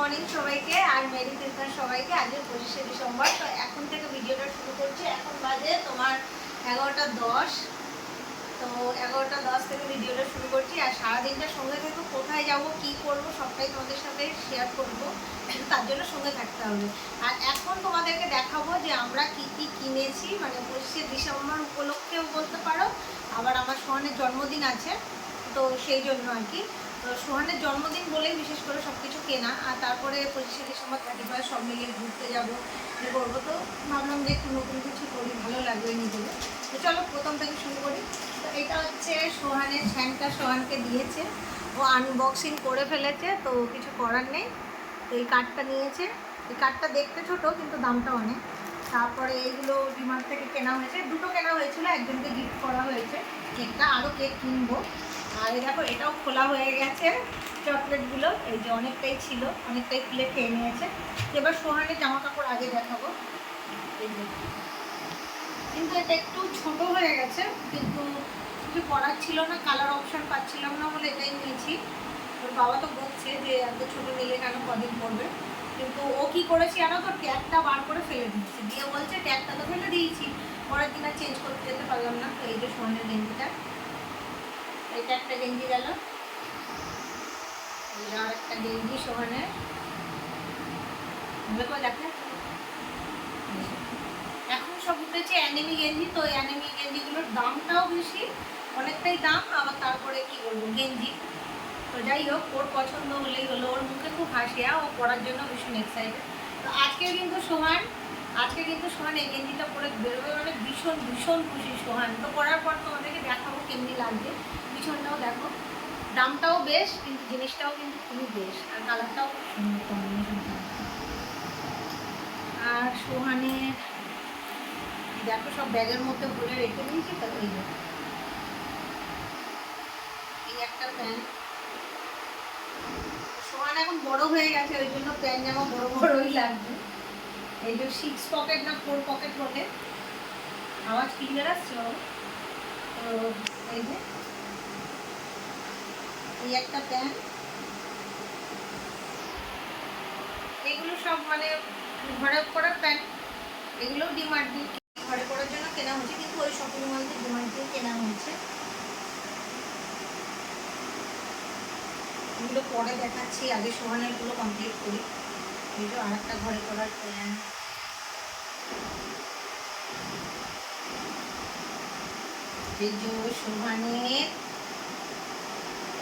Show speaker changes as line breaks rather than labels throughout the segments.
Morning সবাইকে আর merry Christmas সবাইকে। আজকে পঁচিশে ডিসেম্বর। তো এখন থেকে ভিডিওটা শুরু করছি। এখন বাজে তোমার এগারোটা দশ। তো এগারোটা দশ থেকে ভিডিওটা শুরু করছি। আর সারাদিনটা সঙ্গে থেকো, কোথায় যাব, কি করব, সবটাই তোমাদের সাথে শেয়ার করব। তার জন্য সঙ্গে থাকতে হবে। আর এখন তোমাদেরকে দেখাবো যে আমরা কি কি কিনেছি। মানে পঁচিশে ডিসেম্বর উপলক্ষেও বলতে পারো। আবার আমার সোহানের জন্মদিন আছে। তো সেই জন্য আর কি। তো সোহানের জন্মদিন বলেই বিশেষ করে সব কিছু কেনা, আর তারপরে পঁচিশে ডিসেম্বর থার্টি ফার্স্ট সব মিলিয়ে ঘুরতে যাব করব। তো ভাবলাম যে একটু নতুন কিছু করি, ভালো লাগবে নিজেদের তো চলো, প্রথম থেকে শুরু করি। তো এটা হচ্ছে সোহানের স্যান্টা সোহানকে দিয়েছে। ও আনবক্সিং করে ফেলেছে, তো কিছু করার নেই। তো এই কার্ডটা নিয়েছে। এই কার্ডটা দেখতে ছোট, কিন্তু দামটা অনেক। তারপরে এইগুলো ডিমার্ট থেকে কেনা হয়েছে। দুটো কেনা হয়েছিল, একজনকে গিফট করা হয়েছে। কেকটা আরও কেক কিনবো। আর দেখো, এটাও খোলা হয়ে গেছে চকলেটগুলো। এই যে অনেকটাই ছিল, অনেকটাই খুলে খেয়ে নিয়েছে। এবার সোহানের জামা কাপড় আগে দেখাবো। কিন্তু এটা একটু ছোট হয়ে গেছে, কিন্তু কিছু করার ছিল না কালার অপশন পাচ্ছিলাম না বলে এটাই নিয়েছি। ওর বাবা তো বলছে যে এত ছোট নিলে কেন কদিন পড়বে কিন্তু ও কি করেছে জানো তো? ট্যাগটা বার করে ফেলে দিচ্ছে দিয়ে বলছে, ট্যাগটা তো ফেলে দিয়েছি। পরের দিন আর চেঞ্জ করতে যেতে পারলাম না। তো এই যে সোহানের গেঞ্জিটা এটা একটা গেঞ্জি গেল। আর একটা গেঞ্জি দেখো এখন সব উঠেছে অ্যানিমি গেঞ্জি, তো অ্যানিমি গেঞ্জিগুলোর দামটাও বেশি, অনেকটাই দাম, আবার তারপরে কি বলব, গেঞ্জি। তো যাই হোক, ওর পছন্দ হলেই হলো, ওর মুখে খুব হাসি, আর ও পড়ার জন্য ভীষণ এক্সাইটেড তো আজকে কিন্তু সোহান, আজকে কিন্তু সোহান এই গেঞ্জিটা পরে বেরোবে মানে ভীষণ ভীষণ খুশি সোহান। তো পরার পর তোমাদেরকে দেখাবো কেমনি লাগবে। পিছনটাও দেখো, দামটাও বেশ, কিন্তু জিনিসটাও কিন্তু খুবই বেশ, আর কালারটাও আর সোহানের, দেখো সব ব্যাগের মধ্যে ভরে রেখে দিয়েছি, তো এই একটা প্যান্ট। সোহান এখন বড় হয়ে গেছে, ওই জন্য প্যান্ট জামা বড় বড়ই লাগবে এই যে সিক্স পকেট না ফোর পকেট বটে। আওয়াজ ক্লিয়ার আসছে তো এই যে। এই একটা প্যান্ট এগুলো সব মানে ঘরে পরার প্যান্ট এগুলো ডিমার্ট দিয়ে ঘরে পরার জন্য কেনা হয়েছে কিন্তু ওই শপিং মল থেকে ডিমার্ট দিয়ে কেনা হয়েছে। এগুলো পরে দেখাচ্ছি, আগে সোহানেরগুলো কমপ্লিট করি। যে আর একটা ঘরে পরার প্যান্ট এই যে সোহানের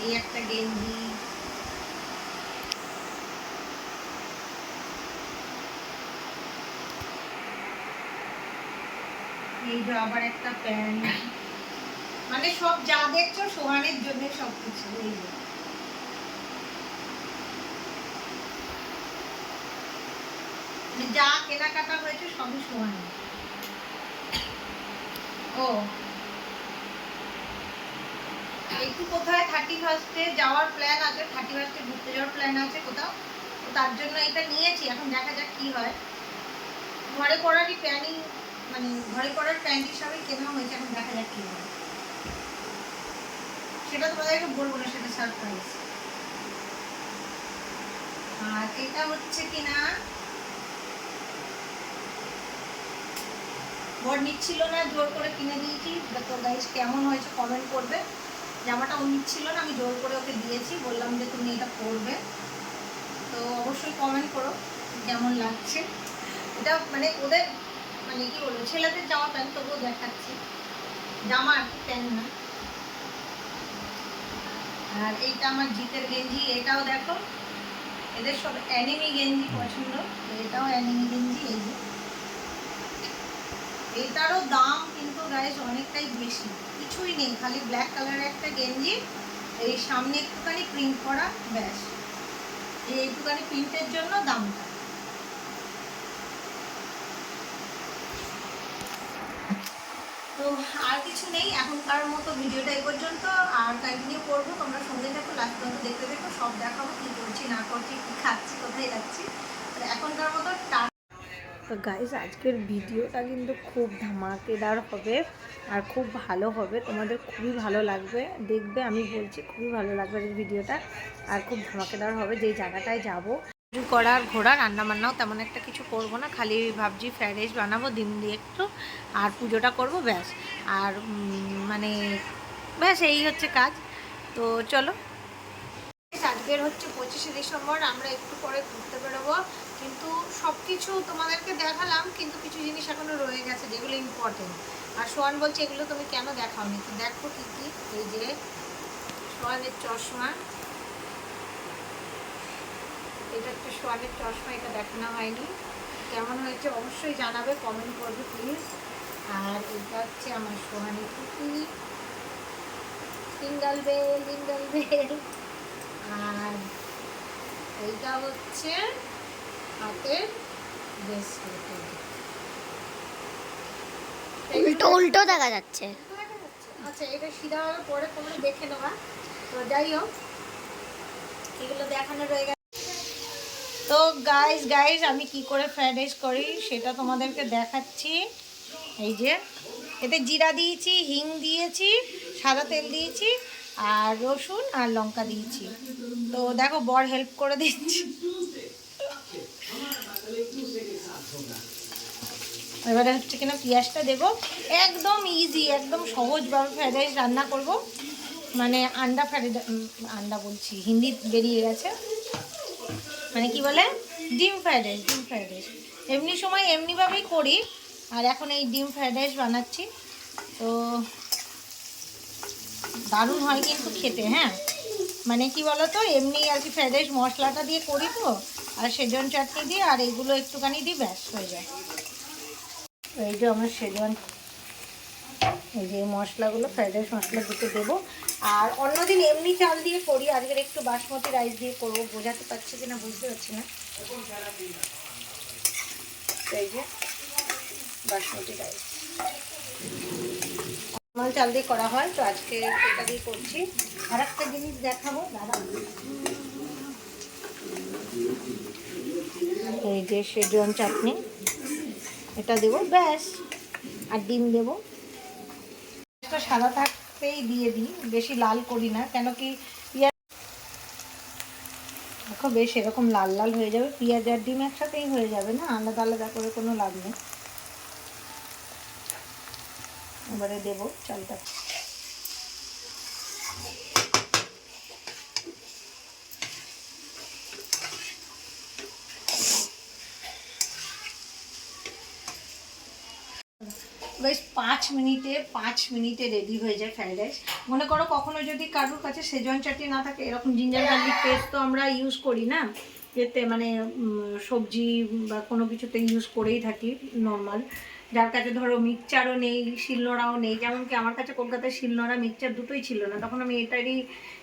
এই একটা গেঞ্জি। আবার একটা প্যান্ট। মানে সব যা দেখছ, সোহানের জন্য সব কিছু মানে যা কেনাকাটা হয়েছে, সবই সোহানের। ও। একটু কোথায় থার্টি ফার্স্টে যাওয়ার প্ল্যান আছে? থার্টি ফার্স্টে ঘুরতে যাওয়ার প্ল্যান আছে কোথাও? তো তার জন্য এটা নিয়েছি, এখন দেখা যাক কি হয়। ঘরে পড়ারই প্ল্যানিং মানে ঘরে পড়ার প্যান্ট হিসাবে কেনা হয়েছে, এখন দেখা যাক কি হয়। সেটা তোমাদেরকে বলব না, সেটা সারপ্রাইজ আর এটা হচ্ছে কিনা? বর নিচ্ছিল না, জোর করে কিনে দিয়েছি। তো গাইস কেমন হয়েছে কমেন্ট করবে। জামাটা ও নিচ্ছিল না, আমি জোর করে ওকে দিয়েছি, বললাম যে তুমি এটা পরবে। তো অবশ্যই কমেন্ট করো, কেমন লাগছে। এটা মানে ওদের মানে কি বলব, ছেলেদের জামা প্যান্ট তবুও দেখাচ্ছি। জামা আর প্যান্ট না। আর এইটা আমার জিতের গেঞ্জি, এটাও দেখো। এদের সব অ্যানিমি গেঞ্জি পছন্দ এটাও অ্যানিমি গেঞ্জি, এই যে। এটারও দাম কিন্তু গাইস অনেকটাই বেশি। কিছুই নেই, খালি ব্ল্যাক কালারের একটা গেঞ্জি, এই সামনে একটুখানি প্রিন্ট করা, ব্যাস। এই একটুখানি প্রিন্টের জন্য দামটা তো আর কিছু নেই, এখনকার মতো ভিডিওটা এই পর্যন্ত, আর কন্টিনিউ করব। তোমরা সঙ্গে থাকো লাস্ট পর্যন্ত দেখতে দেখো সব দেখাবো কী করছি, না করছি, কী খাচ্ছি, কোথায় যাচ্ছি। এখনকার মতো
তো গাইজ আজকের ভিডিওটা কিন্তু খুব ধামাকেদার হবে আর খুব ভালো হবে। তোমাদের খুবই ভালো লাগবে। দেখবে, আমি বলছি খুবই ভালো লাগবে এই ভিডিওটা আর খুব ধামাকেদার হবে যেই জায়গাটায় যাব।
কিছু করার ঘোরা রান্না বান্নাও তেমন একটা কিছু করব না। খালি ভাবছি ফ্রাইড রাইস বানাবো, ডিম দিয়ে একটু, আর পুজোটা করব, ব্যাস। আর মানে ব্যাস, এই হচ্ছে কাজ। তো চলো। আজকের হচ্ছে পঁচিশে ডিসেম্বর, আমরা একটু পরে ঘুরতে বেরোবো। কিন্তু সব কিছু তোমাদেরকে দেখালাম, কিন্তু কিছু জিনিস এখনও রয়ে গেছে যেগুলো ইম্পর্টেন্ট আর সোয়ান বলছে, এগুলো তুমি কেন দেখাওনি? তো দেখো কি কি, এই যে সোয়ানের চশমা। এটা একটা সোয়ানের চশমা, এটা দেখানো হয়নি। কেমন হয়েছে অবশ্যই জানাবে কমেন্ট করবে প্লিজ আর এটা হচ্ছে আমার সোহানি কুকি সিঙ্গল বেল সিঙ্গল বেল। আর এইটা হচ্ছে হাতের ব্রেসলেট
উল্টো উল্টো দেখা যাচ্ছে।
আচ্ছা এটা সিধাভাবে পরে তোমরা দেখে নেবা তো যাই হোক এগুলো দেখানো রয়ে গেছে। তো গাইস গাইস আমি কি করে ফ্রাইড রাইস করি সেটা তোমাদেরকে দেখাচ্ছি। এই যে এতে জিরা দিয়েছি হিং দিয়েছি সাদা তেল দিয়েছি আর রসুন আর লঙ্কা দিয়েছি। তো দেখো বর হেল্প করে দিচ্ছি। এবারে হচ্ছে কিনা পেঁয়াজটা দেবো। একদম ইজি একদম সহজভাবে ফ্রাইড রাইস রান্না করব। মানে আন্ডা ফ্রাইড আন্ডা বলছি, হিন্দি বেরিয়ে গেছে। মানে কি বলে? ডিম ফ্রাইড রাইস ডিম ফ্রাইড রাইস এমনি সময় এমনিভাবেই করি, আর এখন এই ডিম ফ্রাইড রাইস বানাচ্ছি। তো দারুণ হয় কিন্তু খেতে হ্যাঁ? মানে কি বলো তো এমনি আর কি ফ্রাইড রাইস মশলাটা দিয়ে করি তো আর সেজন চাটনি দিয়ে আর এইগুলো একটুখানি দিই, ব্যাস হয়ে যায়। এই যে আমার সেজন। এই যে মশলাগুলো ফ্রাইড রাইস মশলা দুটো দেবো। আর অন্যদিন এমনি চাল দিয়ে করি, আজকের একটু বাসমতি রাইস দিয়ে করব, বোঝাতে পারছি কি না বুঝতে পারছি না। এই যে বাসমতি রাইস চাল দিয়ে করা হয়, তো আজকে এটা দিয়ে করছি। আর একটা জিনিস দেখাবো দাদা এই যে সেজন চাটনি। এটা দেবো, ব্যাস। আর ডিম দেবো। এটা সাদা থাকতেই দিয়ে দিই, বেশি লাল করি না, কেন কি পেঁয়াজ দেখো বেশ এরকম লাল লাল হয়ে যাবে, পেঁয়াজ আর ডিম একসাথেই হয়ে যাবে না? আলাদা আলাদা করে কোনো লাভ নেই। এবারে দেবো চালটা বেশ পাঁচ মিনিটে পাঁচ মিনিটে রেডি হয়ে যায় ফ্রাইড রাইস মনে করো কখনো যদি কারোর কাছে সেজন চাটনি না থাকে, এরকম জিঞ্জার গার্লিক পেস্ট তো আমরা ইউজ করি না? এতে মানে সবজি বা কোনো কিছুতে ইউজ করেই থাকি নর্মাল যার কাছে ধরো মিক্সচারও নেই, শিলনোড়াও নেই। যেমন কি আমার কাছে কলকাতায় শিলনোড়া মিক্সচার দুটোই ছিল না। তখন আমি এটারই,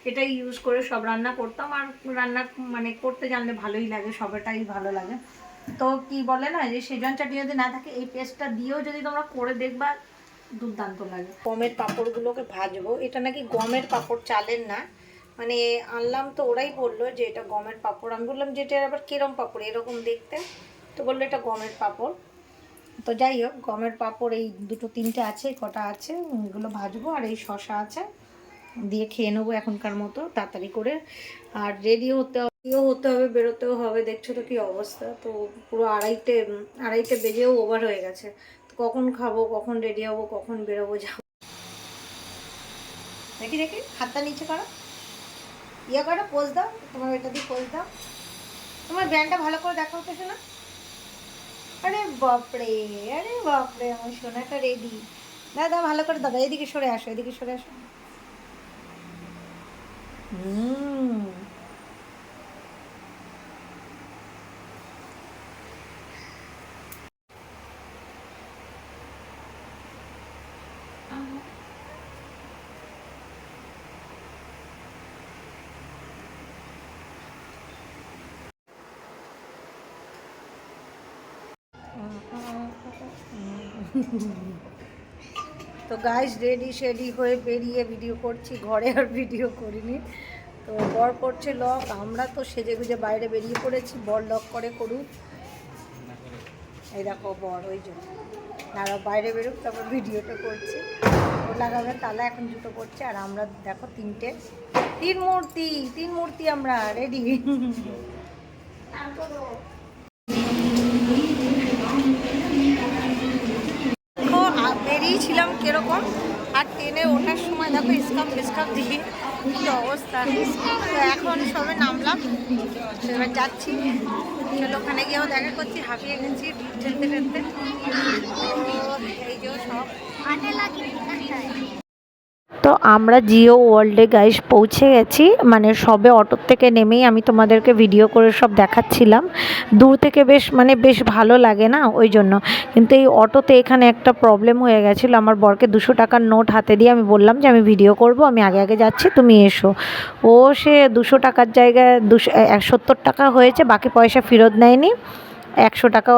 এটাই ইউজ করে সব রান্না করতাম। আর রান্না মানে করতে জানলে ভালোই লাগে সবারটাই ভালো লাগে। তো কি বলে না যে সেজন চাটনি যদি না থাকে, এই পেস্টটা দিয়েও যদি তোমরা করে দেখবা, দুর্দান্ত লাগে। গমের পাঁপড়গুলোকে ভাজবো। এটা নাকি গমের পাঁপড় চালের না। মানে আনলাম তো ওরাই বলল যে এটা গমের পাঁপড়। আমি বললাম যে এটা আবার কিরম পাঁপড়? এরকম দেখতে। তো বলল এটা গমের পাঁপড়। তো যাই হোক, গমের পাঁপড় এই দুটো তিনটে আছে, কটা আছে, এগুলো ভাজবো আর এই শশা আছে। দিয়ে খেয়ে নেব এখনকার মতো, তাড়াতাড়ি করে। আর রেডি হতে রেডিও হতে হবে, বেরোতেও হবে। দেখছ তো কি অবস্থা? তো পুরো আড়াইটে আড়াইটে বেজেও ওভার হয়ে গেছে। তো কখন খাব, কখন রেডি হব, কখন বেরোবো, যাব। দেখি দেখি, হাতটা নিচে করো। ইয়ে করো পোজ দাও, তোমার এটা দিয়ে পোজ দাও। তোমার ব্যান্ডটা ভালো করে দেখাও তো শোনা। আরে বাপরে আরে বাপরে, আমার সোনাটা রেডি দাদা, ভালো করে দাদা, এদিকে সরে আসো, এদিকে সরে আসো। হুম। তো গাইস রেডি শেডি হয়ে বেরিয়ে ভিডিও করছি। ঘরে আর ভিডিও করিনি। তো বর করছে লক আমরা তো সেজে গুজে বাইরে বেরিয়ে পড়েছি। বর লক করে করুক। এই দেখো বর, ওই জন্য দাঁড়াও, বাইরে বেরোক, তারপর ভিডিওটা করছি। ও লাগাবে, তালা এখন জুতো করছে আর আমরা দেখো তিনটে। তিন মূর্তি তিন মূর্তি আমরা রেডি
এরকম আর ট্রেনে ওঠার সময় দেখো স্কাপ ফিসকাম দিয়ে কি অবস্থা। তো এখন সবে নামলাম, এবার যাচ্ছি। চলো ওখানে গিয়েও দেখা করছি, হাঁপিয়ে গেছি ঠেলতে ঠেলতে। এই যে সব।
তো আমরা জিও ওয়ার্ল্ডে গাইস পৌঁছে গেছি। মানে সবে অটোর থেকে নেমেই আমি তোমাদেরকে ভিডিও করে সব দেখাচ্ছিলাম। দূর থেকে বেশ মানে বেশ ভালো লাগে না ওই জন্য। কিন্তু এই অটোতে এখানে একটা প্রবলেম হয়ে গেছিল। আমার বরকে দুশো টাকার নোট হাতে দিয়ে আমি বললাম যে, আমি ভিডিও করব, আমি আগে আগে যাচ্ছি, তুমি এসো। ও সে দুশো টাকার জায়গায় দুশো সত্তর টাকা হয়েছে, বাকি পয়সা ফেরত নেয়নি একশো টাকা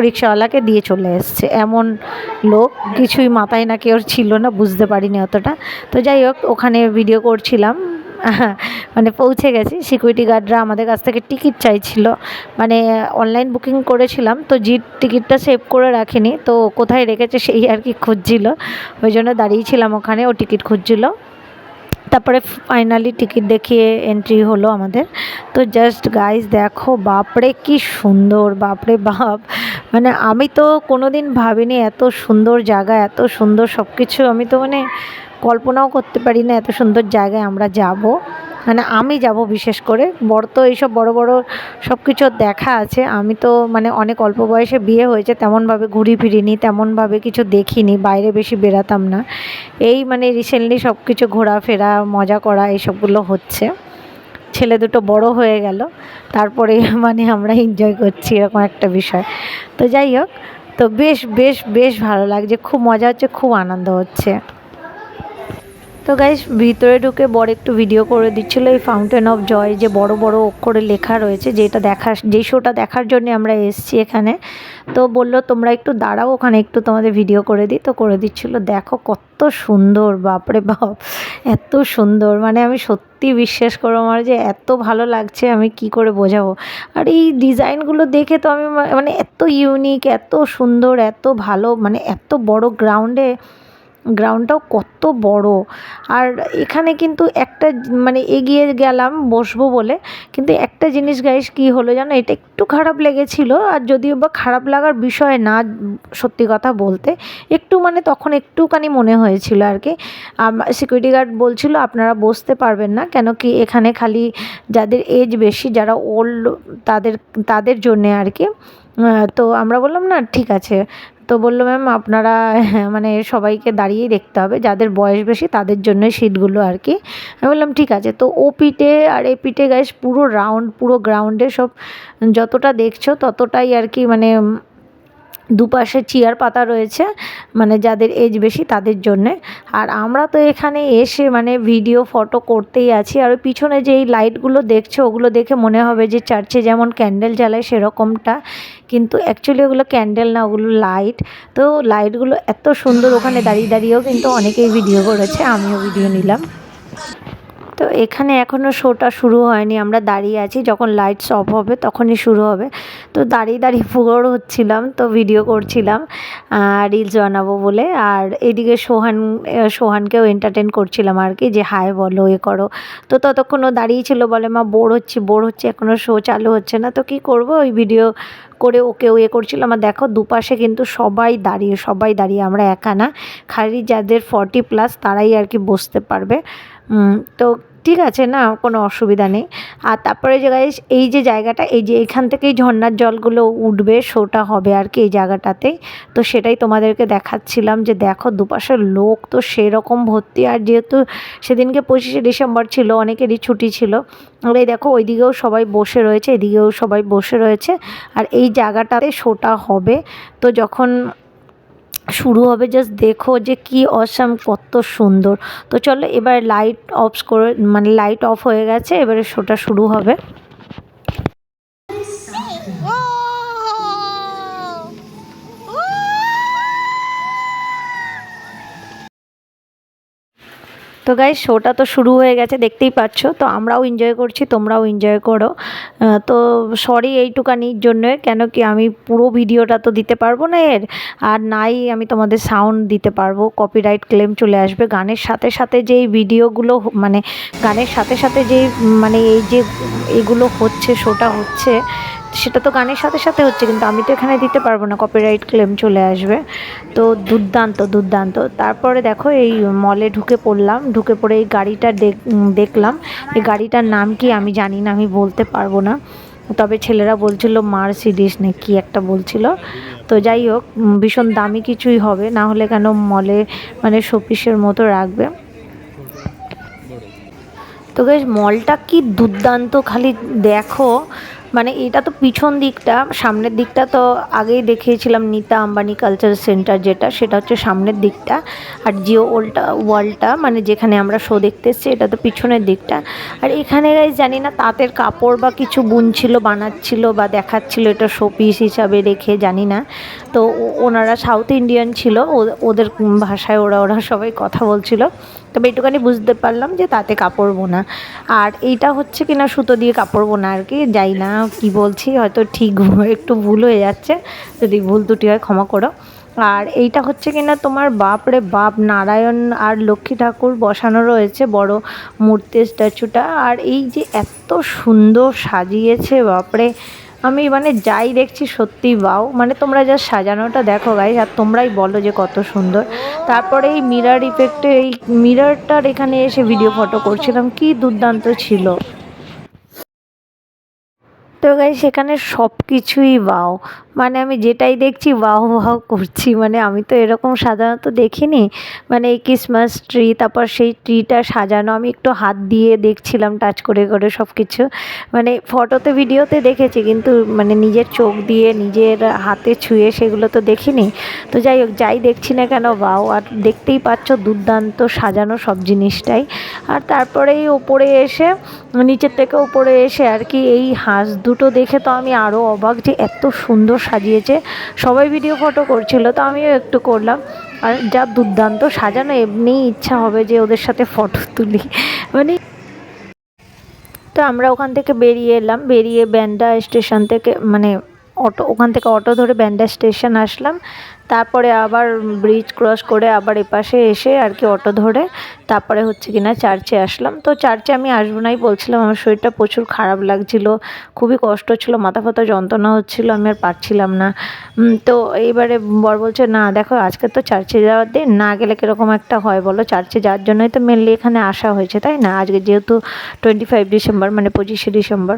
রিক্সাওয়ালাকে দিয়ে চলে এসছে। এমন লোক কিছুই মাথায় নাকি ওর ছিল না, বুঝতে পারিনি অতটা। তো যাই হোক, ওখানে ভিডিও করছিলাম। মানে পৌঁছে গেছি। সিকিউরিটি গার্ডরা আমাদের কাছ থেকে টিকিট চাইছিল। মানে অনলাইন বুকিং করেছিলাম, তো জিট টিকিটটা সেভ করে রাখিনি। তো কোথায় রেখেছে সেই আর কি খুঁজছিল। ওই জন্য দাঁড়িয়েছিলাম ওখানে, ও টিকিট খুঁজছিল। তারপরে ফাইনালি টিকিট দেখিয়ে এন্ট্রি হলো আমাদের। তো জাস্ট গাইজ দেখো, বাপরে কি সুন্দর, বাপরে বাপ। মানে আমি তো কোনো দিন ভাবিনি এত সুন্দর জায়গা এত সুন্দর সব কিছু আমি তো মানে কল্পনাও করতে পারি না এত সুন্দর জায়গায় আমরা যাব। মানে আমি যাব বিশেষ করে। বড় তো এইসব বড় বড় সব কিছু দেখা আছে। আমি তো মানে অনেক অল্প বয়সে বিয়ে হয়েছে, তেমনভাবে ঘুরি ফিরিনি, তেমনভাবে কিছু দেখিনি, বাইরে বেশি বেরাতাম না। এই মানে রিসেন্টলি সব কিছু ঘোরাফেরা, মজা করা এইসবগুলো হচ্ছে। ছেলে দুটো বড় হয়ে গেল, তারপরে মানে আমরা এনজয় করছি এরকম একটা বিষয়। তো যাই হোক, তো বেশ বেশ বেশ ভালো লাগছে। খুব মজা হচ্ছে, খুব আনন্দ হচ্ছে। তো গাইস ভিতরে ঢুকে বড় একটু ভিডিও করে দিচ্ছিল এই ফাউন্টেন অফ জয় যে বড় বড় অক্ষরে লেখা রয়েছে, যেটা দেখা যেই শোটা দেখার জন্য আমরা এসেছি এখানে। তো বলল, তোমরা একটু দাঁড়াও, ওখানে একটু তোমাদের ভিডিও করে দিই। তো করে দিচ্ছিল, দেখো কত সুন্দর, বাপরে বাপ, এত সুন্দর। মানে আমি সত্যি বিশ্বাস করো আমার যে এত ভালো লাগছে, আমি কি করে বোঝাবো? আর এই ডিজাইনগুলো দেখে তো আমি মানে এত ইউনিক এত সুন্দর, এত ভালো মানে এত বড় গ্রাউন্ডে গ্রাউন্ডটাও কত বড়। আর এখানে কিন্তু একটা মানে এগিয়ে গেলাম, বসবো বলে। কিন্তু একটা জিনিস গাইস কি হলো জানো? এটা একটু খারাপ লেগেছিল। আর যদিও বা খারাপ লাগার বিষয় না, সত্যি কথা বলতে, একটু মানে তখন একটুখানি মনে হয়েছিল আর কি সিকিউরিটি গার্ড বলছিল, আপনারা বসতে পারবেন না, কেন কি এখানে খালি যাদের এজ বেশি, যারা ওল্ড তাদের তাদের জন্যে আর কি তো আমরা বললাম, না, ঠিক আছে। তো বলল, ম্যাম, আপনারা মানে সবাইকে দাঁড়িয়েই দেখতে হবে। যাদের বয়স বেশি তাদের জন্যই সিটগুলো আর কি। আমি বললাম, ঠিক আছে। তো ও পিঠে আর এ পিঠে গাইস পুরো রাউন্ড পুরো গ্রাউন্ডে সব যতটা দেখছ ততটাই আর কি মানে দুপাশে চেয়ার পাতা রয়েছে মানে যাদের এজ বেশি তাদের জন্যে। আর আমরা তো এখানে এসে মানে ভিডিও ফটো করতেই আছি। আর পিছনে যে এই লাইটগুলো দেখছ, ওগুলো দেখে মনে হবে যে চার্চে যেমন ক্যান্ডেল জ্বালায় সেরকমটা। কিন্তু অ্যাকচুয়ালি ওগুলো ক্যান্ডেল না, ওগুলো লাইট তো লাইটগুলো এত সুন্দর ওখানে দাঁড়িয়ে দাঁড়িয়েও কিন্তু অনেকেই ভিডিও করেছে, আমিও ভিডিও নিলাম। তো এখানে এখনও শোটা শুরু হয়নি, আমরা দাঁড়িয়ে আছি, যখন লাইটস অফ হবে তখনই শুরু হবে। তো দাঁড়িয়ে দাঁড়িয়ে পুরোর হচ্ছিলাম, তো ভিডিও করছিলাম রিলস বানাবো বলে। আর এদিকে সোহান সোহানকেও এন্টারটেন করছিলাম আর কি, যে হাই বলো, এ করো। তো ততক্ষণ ও দাঁড়িয়ে ছিল, বলে, মা বোর হচ্ছি বোর হচ্ছে এখনও শো চালু হচ্ছে না। তো কি করব, ওই ভিডিও করে ওকেও ইয়ে করছিলাম। আর দেখো, দুপাশে কিন্তু সবাই দাঁড়িয়ে সবাই দাঁড়িয়ে, আমরা একা না। খালি যাদের ফর্টি প্লাস তারাই আর কি বসতে পারবে। তো ঠিক আছে, না, কোনো অসুবিধা নেই। আর তারপরে যে guys, এই যে জায়গাটা, এই যে এখান থেকেই ঝর্নার জলগুলো উঠবে, শোটা হবে আর কি এই জায়গাটাতেই তো সেটাই তোমাদেরকে দেখাচ্ছিলাম যে দেখো, দুপাশের লোক তো সেরকম ভর্তি। আর যেহেতু সেদিনকে পঁচিশে ডিসেম্বর ছিল, অনেকেরই ছুটি ছিল। এই দেখো, ওইদিকেও সবাই বসে রয়েছে, এদিকেও সবাই বসে রয়েছে। আর এই জায়গাটাতে শোটা হবে। তো যখন শুরু হবে জাস্ট দেখো যে কি অসাম কত সুন্দর। তো চলো এবার লাইট অফ করে মানে লাইট অফ হয়ে গেছে, এবারে শোটা শুরু হবে। তো গাইজ শোটা তো শুরু হয়ে গেছে, দেখতেই পাচ্ছ। তো আমরাও এনজয় করছি, তোমরাও এনজয় করো। তো সরি এইটুকানির জন্য, কেন কি আমি পুরো ভিডিওটা তো দিতে পারব না এর? আর নাই আমি তোমাদের সাউন্ড দিতে পারব কপিরাইট ক্লেম চলে আসবে। গানের সাথে সাথে যেই ভিডিওগুলো মানে গানের সাথে সাথে যেই মানে এই যে এগুলো হচ্ছে শোটা হচ্ছে সেটা তো গানের সাথে সাথে হচ্ছে, কিন্তু আমি তো এখানে দিতে পারব না কপিরাইট ক্লেম চলে আসবে। তো দুর্দান্ত দুর্দান্ত। তারপরে দেখো এই মলে ঢুকে পড়লাম, ঢুকে পড়ে এই গাড়িটা দেখ- দেখলাম। এই গাড়িটার নাম কি আমি জানি না, আমি বলতে পারব না। তবে ছেলেরা বলছিল মার্সিডিস না কি একটা বলছিল। তো যাই হোক ভীষণ দামি কিছুই হবে, না হলে কেন মলে মানে শোপিসের মতো রাখবে। তো গাইজ মলটা কি দুর্দান্ত, খালি দেখো। মানে এটা তো পিছন দিকটা, সামনের দিকটা তো আগেই দেখিয়েছিলাম নিতা আম্বানি কালচার সেন্টার যেটা, সেটা হচ্ছে সামনের দিকটা আর জিও ওলটা ওয়ালটা মানে যেখানে আমরা শো দেখতে এসেছি, এটা তো পিছনের দিকটা। আর এখানে গাইজ জানি না তাঁতের কাপড় বা কিছু বুনছিল, বানাচ্ছিল বা দেখাচ্ছিল, এটা শো পিস হিসাবে রেখে, জানি না। তো ওনারা সাউথ ইন্ডিয়ান ছিল ওদের ভাষায় ওরা ওরা সবাই কথা বলছিল। তবে একটুখানি বুঝতে পারলাম যে তাতে কাপড় বোনা। আর এইটা হচ্ছে কিনা সুতো দিয়ে কাপড় বোনা আর কি, যাই না কি বলছি, হয়তো ঠিক একটু ভুল হয়ে যাচ্ছে, যদি ভুল ত্রুটি হয় ক্ষমা করো। আর এইটা হচ্ছে কিনা তোমার বাপরে বাপ, নারায়ণ আর লক্ষ্মী ঠাকুর বসানো রয়েছে বড় মূর্তি স্ট্যাচুটা। আর এই যে এত সুন্দর সাজিয়েছে, বাপরে! আমি মানে যাই দেখছি সত্যি বাও মানে তোমরা যা সাজানোটা দেখো গাইজ আর তোমরাই বলো যে কত সুন্দর। তারপরে এই মিরার ইফেক্টে এই মিরারটার এখানে এসে ভিডিও ফটো করছিলাম, কি দুর্দান্ত ছিল। তো গাই সেখানে সব কিছুই বাও মানে আমি যেটাই দেখছি বাহ বাও করছি। মানে আমি তো এরকম সাধারণত দেখিনি। মানে এই ক্রিসমাস ট্রি তারপর সেই ট্রিটা সাজানো, আমি একটু হাত দিয়ে দেখছিলাম টাচ করে করে সব কিছু মানে ফটোতে ভিডিওতে দেখেছি, কিন্তু মানে নিজের চোখ দিয়ে, নিজের হাতে ছুঁয়ে সেগুলো তো দেখিনি। তো যাই হোক, যাই দেখছি না কেন বাও আর দেখতেই পাচ্ছ, দুর্দান্ত সাজানো সব জিনিসটাই। আর তারপরেই ওপরে এসে, নিচের থেকে উপরে এসে আর কি এই হাঁস দুটো দেখে তো আমি আরও অবাক যে এত সুন্দর সাজিয়েছে। সবাই ভিডিও ফটো করছিল, তো আমিও একটু করলাম। আর যা দুর্দান্ত সাজানো, এমনিই ইচ্ছা হবে যে ওদের সাথে ফটো তুলি। মানে তো আমরা ওখান থেকে বেরিয়ে এলাম, বেরিয়ে ব্যান্ডা স্টেশন থেকে মানে অটো, ওখান থেকে অটো ধরে ব্যান্ডা স্টেশন আসলাম। তারপরে আবার ব্রিজ ক্রস করে আবার এপাশে এসে আর কি অটো ধরে তারপরে হচ্ছে কি না চার্চে আসলাম। তো চার্চে আমি আসব নাই বলছিলাম, আমার শরীরটা প্রচুর খারাপ লাগছিল, খুবই কষ্ট ছিল, মাথা ফাতা যন্ত্রণা হচ্ছিল, আমি আর পারছিলাম না। তো এইবারে বর বলছে, না, দেখো, আজকে তো চার্চে যাওয়ার দিন, না গেলে কীরকম একটা হয় বলো? চার্চে যাওয়ার জন্যই তো মেনলি এখানে আসা হয়েছে, তাই না? আজকে যেহেতু টোয়েন্টি ফাইভ ডিসেম্বর মানে পঁচিশে ডিসেম্বর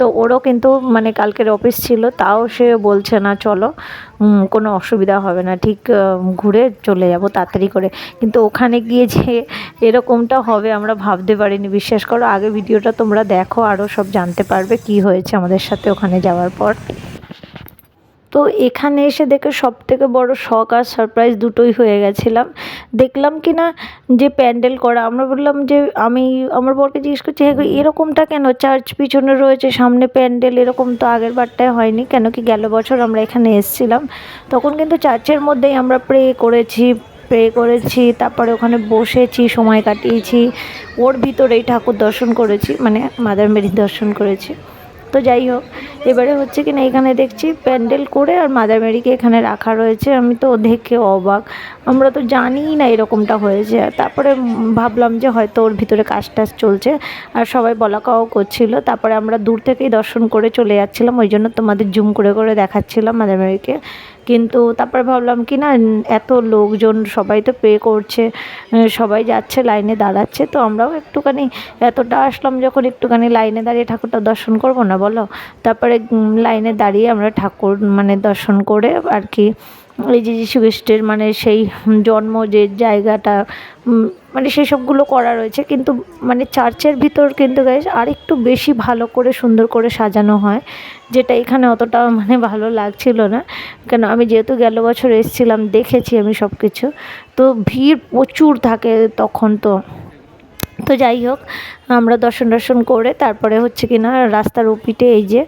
তো ওরও কিন্তু মানে কালকের অফিস ছিল, তাও সে বলছে না, চলো কোনো অসুবিধা হবে না, ঠিক ঘুরে চলে যাব তাড়াতাড়ি করে। কিন্তু ওখানে গিয়ে যে এরকমটা হবে আমরা ভাবতে পারিনি, বিশ্বাস করো, আগে ভিডিওটা তোমরা দেখো, আরও সব জানতে পারবে কি হয়েছে আমাদের সাথে ওখানে যাওয়ার পর। তো এখানে এসে দেখে সব থেকে বড় শখ আর সারপ্রাইজ দুটোই হয়ে গেছিলাম। দেখলাম কি না যে প্যান্ডেল করা, আমরা বললাম যে আমি, আমার বরকে জিজ্ঞেস করছি হ্যাঁ এরকমটা কেন? চার্চ পিছনে রয়েছে, সামনে প্যান্ডেল, এরকম তো আগের বারটায় হয়নি, কেন কি গেল বছর আমরা এখানে এসেছিলাম? তখন কিন্তু চার্চের মধ্যেই আমরা প্রে করেছি প্রে করেছি, তারপরে ওখানে বসেছি, সময় কাটিয়েছি, ওর ভিতরেই ঠাকুর দর্শন করেছি মানে মাদার মেরির দর্শন করেছি। তো যাই হোক, এবারে হচ্ছে কি না এখানে দেখছি প্যান্ডেল করে আর মাদার মেরিকে এখানে রাখা রয়েছে। আমি তো দেখে অবাক। আমরা তো জানিই না এরকমটা হয়েছে। তারপরে ভাবলাম যে হয়তো ওর ভিতরে কাজ টাজ চলছে আর সবাই বলাকাও করছিল। তারপরে আমরা দূর থেকেই দর্শন করে চলে যাচ্ছিলাম। ওই জন্য তোমাদের জুম করে করে দেখাচ্ছিলাম মাদার মেরিকে কিন্তু তারপরে ভাবলাম কি না এত লোকজন সবাই তো পে করছে সবাই যাচ্ছে লাইনে দাঁড়াচ্ছে, তো আমরাও একটুখানি এতটা আসলাম যখন একটুখানি লাইনে দাঁড়িয়ে ঠাকুরটা দর্শন করব না বলো? তারপরে লাইনে দাঁড়িয়ে আমরা ঠাকুর মানে দর্শন করে আর কি এই যে যীশু খ্রিস্টের মানে সেই জন্ম যে জায়গাটা মানে সেই সবগুলো করা রয়েছে, কিন্তু মানে চার্চের ভিতর কিন্তু গাইজ আর একটু বেশি ভালো করে সুন্দর করে সাজানো হয়, যেটা এখানে অতটা মানে ভালো লাগছিল না। কেন, আমি যেহেতু গেল বছর এসেছিলাম, দেখেছি আমি সব কিছু তো ভিড় প্রচুর থাকে তখন তো। তো যাই হোক, আমরা দর্শন দর্শন করে তারপরে হচ্ছে কি না রাস্তার ওপিটে এই যে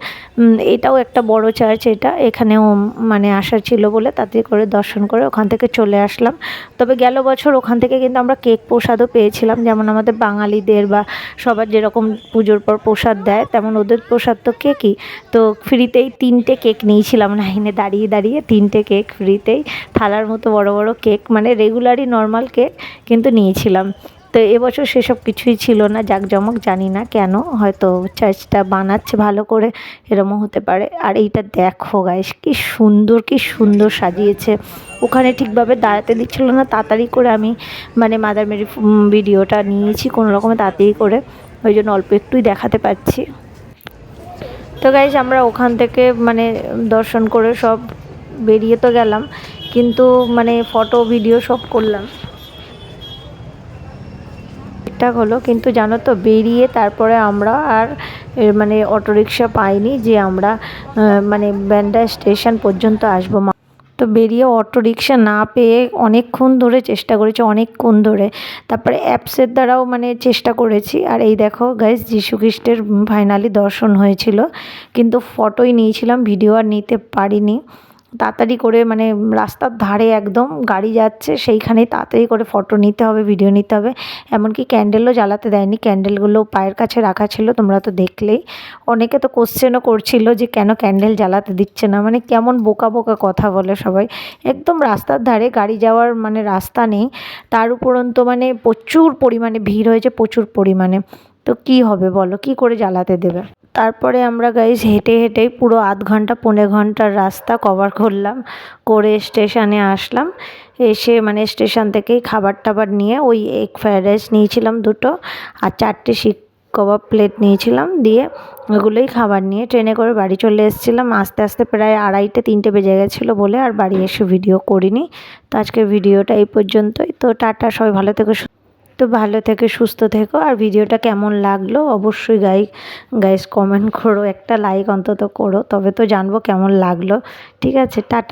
এটাও একটা বড় চার্চ এটা, এখানেও মানে আসা ছিল বলে তাতে করে দর্শন করে ওখান থেকে চলে আসলাম। তবে গেল বছর ওখান থেকে কিন্তু আমরা কেক প্রসাদও পেয়েছিলাম, যেমন আমাদের বাঙালিদের বা সবার যেরকম পুজোর পর প্রসাদ দেয়, তেমন ওদের প্রসাদ তো কেকই। তো ফ্রিতেই তিনটে কেক নিয়েছিলাম, লাইনে দাঁড়িয়ে দাঁড়িয়ে তিনটে কেক ফ্রিতেই, থালার মতো বড় বড় কেক মানে রেগুলারই নর্মাল কেক কিন্তু নিয়েছিলাম। তো এবছর সেসব কিছুই ছিল না, জাঁকজমক জানি না কেন, হয়তো চার্চটা বানাচ্ছে ভালো করে, এরমও হতে পারে। আর এইটা দেখো গাইস কি সুন্দর কি সুন্দর সাজিয়েছে। ওখানে ঠিকভাবে দাঁড়াতে দিচ্ছিল না, তাড়াতাড়ি করে আমি মানে মাদার মেরি ভিডিওটা নিয়েছি কোনো রকমে তাড়াতাড়ি করে। ওই জন্য অল্প একটুই দেখাতে পাচ্ছি তো গাইজ আমরা ওখান থেকে মানে দর্শন করে সব বেরিয়ে তো গেলাম, কিন্তু মানে ফটো ভিডিও সব করলাম। ঠিকঠাক হলো, কিন্তু জানো তো, বেরিয়ে তারপরে আমরা আর মানে অটোরিকশা পাইনি যে আমরা মানে ব্যান্ডা স্টেশন পর্যন্ত আসব তো বেরিয়ে অটো রিক্সা না পেয়ে অনেকক্ষণ ধরে চেষ্টা করেছি, অনেকক্ষণ ধরে। তারপরে অ্যাপসের দ্বারাও মানে চেষ্টা করেছি। আর এই দেখো গাইজ খ্রিস্টের ফাইনালি দর্শন হয়েছিল। কিন্তু ফটোই নিয়েছিলাম ভিডিও আর নিতে পারিনি। তাড়াতাড়ি করে মানে রাস্তার ধারে একদম গাড়ি যাচ্ছে, সেইখানেই তাড়াতাড়ি করে ফটো নিতে হবে ভিডিও নিতে হবে। এমনকি ক্যান্ডেলও জ্বালাতে দেয়নি। ক্যান্ডেলগুলো পায়ের কাছে রাখা ছিল, তোমরা তো দেখলেই। অনেকে তো কোশ্চেনও করছিল যে কেন ক্যান্ডেল জ্বালাতে দিচ্ছে না? মানে কেমন বোকা বোকা কথা বলে সবাই। একদম রাস্তার ধারে গাড়ি যাওয়ার মানে রাস্তা নেই। তার উপরন্ত মানে প্রচুর পরিমাণে ভিড় হয়েছে, প্রচুর পরিমাণে। তো কি হবে বলো? কি করে জ্বালাতে দেবে? তারপরে আমরা গাইজ হেঁটে হেঁটেই পুরো আধ ঘণ্টা, পৌনে ঘণ্টার রাস্তা কভার করলাম। করে স্টেশনে আসলাম। এসে মানে স্টেশন থেকেই খাবার টাবার নিয়ে ওই এগ ফ্রায়েড রাইস নিয়েছিলাম দুটো আর চারটে শিক কবাব প্লেট নিয়েছিলাম দিয়ে ওগুলোই খাবার নিয়ে ট্রেনে করে বাড়ি চলে এসেছিলাম। আস্তে আস্তে প্রায় আড়াইটে, তিনটে বেজে গেছিল বলে আর বাড়ি এসে ভিডিও করিনি। তো আজকের ভিডিওটা এই পর্যন্তই। তো টাটা, সবাই ভালো থেকো তো ভালো থেকে, সুস্থ থেকো। আর ভিডিওটা কেমন লাগল অবশ্যই গাই গাইস কমেন্ট করো, একটা লাইক অন্তত করো, তবে তো জানব কেমন লাগল। ঠিক আছে, টাটা।